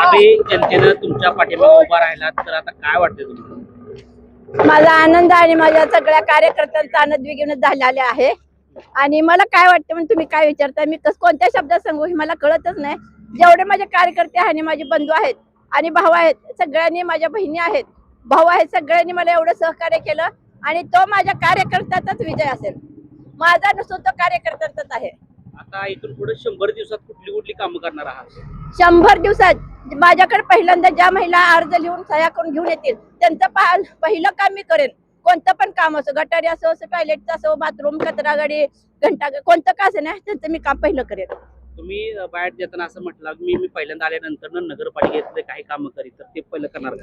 आधी जनतेनं तुमच्या उभा राहिलात तर आता काय वाटतंय तुम्हाला? माझा आनंद आणि माझ्या सगळ्या कार्यकर्त्यांचा आनंद द्विगुणित झालेला आहे. आणि मला काय वाटतं म्हणून तुम्ही काय विचारताय? मी कस कोणत्या शब्दात सांगू हे मला कळतच नाही. जेवढे माझे कार्यकर्ते आणि माझे बंधू आहेत आणि भाऊ आहेत सगळ्यांनी माझ्या बहिणी आहेत. भाऊ आहेत सगळ्यांनी मला एवढं सहकार्य केलं आणि तो माझ्या कार्यकर्त्याचाच विजय असेल. माझा नसून तो कार्यकर्त्यांचाच आहे. आता इथून पुढे शंभर दिवसात कुठली कुठली कामं करणार आहात? शंभर दिवसात माझ्याकडे पहिल्यांदा ज्या महिला अर्ज लिहून सह्या करून घेऊन येतील त्यांचं पा- पहिलं काम मी करेन. कोणतं पण काम असो गटारी असो टॉयलेटचं असो बाथरूम कचरा गाडी घंटा कोणतं का असं नाही त्यांचं मी काम पहिलं करेन. तुम्ही बाहेर देताना असं म्हटलं मी मी पहिल्यांदा आल्यानंतर नगरपालिकेतले काही काम करीत तर ते पहिलं करणार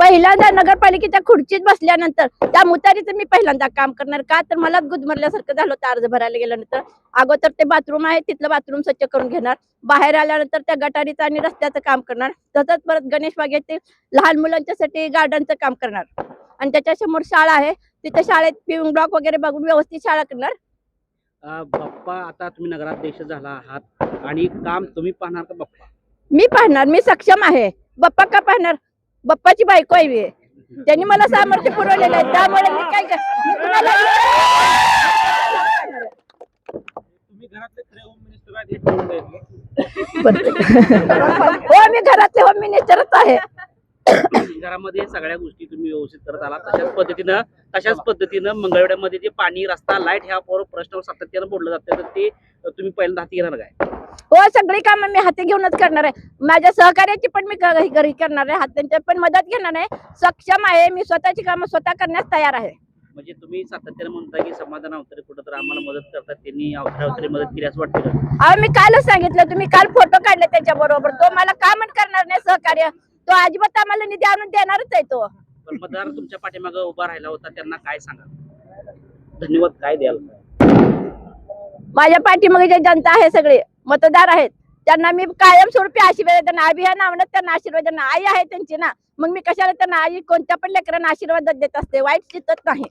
पहिल्यांदा नगरपालिकेच्या खुर्चीत बसल्यानंतर त्या मुतारीच मी पहिल्यांदा काम करणार का? तर मला गुदमरल्यासारखं झालं होतं अर्ज भरायला गेल्यानंतर. अगोदर ते बाथरूम आहे तिथलं बाथरूम स्वच्छ करून घेणार. बाहेर आल्यानंतर त्या गटारीचं आणि रस्त्याचं काम करणार. तसंच परत गणेश बागेतील लहान मुलांच्यासाठी गार्डनचं काम करणार. आणि त्याच्यासमोर शाळा आहे तिथे शाळेत पिऊन ब्लॉक वगैरे बघून व्यवस्थित शाळा करणार. बाप्पा आता तुम्ही नगराध्यक्ष झाला आहात आणि काम तुम्ही पाहणार का बाप्पा? मी पाहणार मी सक्षम आहे. बप्पा का पाहणार? बप्पाची बायको आहे मी त्यांनी मला सामर्थ्य पुरवलेलं आहे. त्यामुळे मी काय कर- मी कुणाला- तुम्ही घरातले खरे होम मिनिस्टर आहेत हे. हो मी घरातले होम मिनिस्टरच आहे. घरामध्ये सगळ्या गोष्टी तुम्ही व्यवस्थित करत आला तशाच पद्धतीनं तशाच पद्धतीनं मंगळवेड्यामध्ये जे पाणी रस्ता लाइट ह्या पोर प्रश्नावर सातत्यानं बोललं जातं. तर ते तुम्ही पहिल्यांदा हाती घेणार काय? हो सगळी कामं मी हाती घेऊनच करणार आहे. माझ्या सहकार्याची पण मी घरी करणार आहे. हातांची पण मदत घेणार आहे. सक्षम आहे मी स्वतःची कामं स्वतः करण्यास तयार आहे. म्हणजे तुम्ही सातत्यानं म्हणता की समाधान अवतरे कुठं तर आम्हाला मदत करतात त्यांनी अवतरे अवतरे मदत केली असं वाटतं का? अहो मी कालच सांगितलं तुम्ही काल फोटो काढले त्याच्या बरोबर तो मला काम करणार नाही सहकार्य? तो अजिबात आम्हाला निधी आणून देणारच आहे तो. पण मतदार तुमच्या पाठीमागे उभा राहिला होता त्यांना काय सांगा? धन्यवाद काय द्याल? माझ्या पाठीमागे जे जनता आहे सगळे मतदार आहेत त्यांना मी कायमस्वरूपी आशीर्वाद देणार अभिया नावानं त्यांना आशीर्वाद देणार आई आहे त्यांची ना मग मी कशाला त्यांना आई कोणत्या पण लेकरांना आशीर्वाद देत असते वाईट चितत नाही.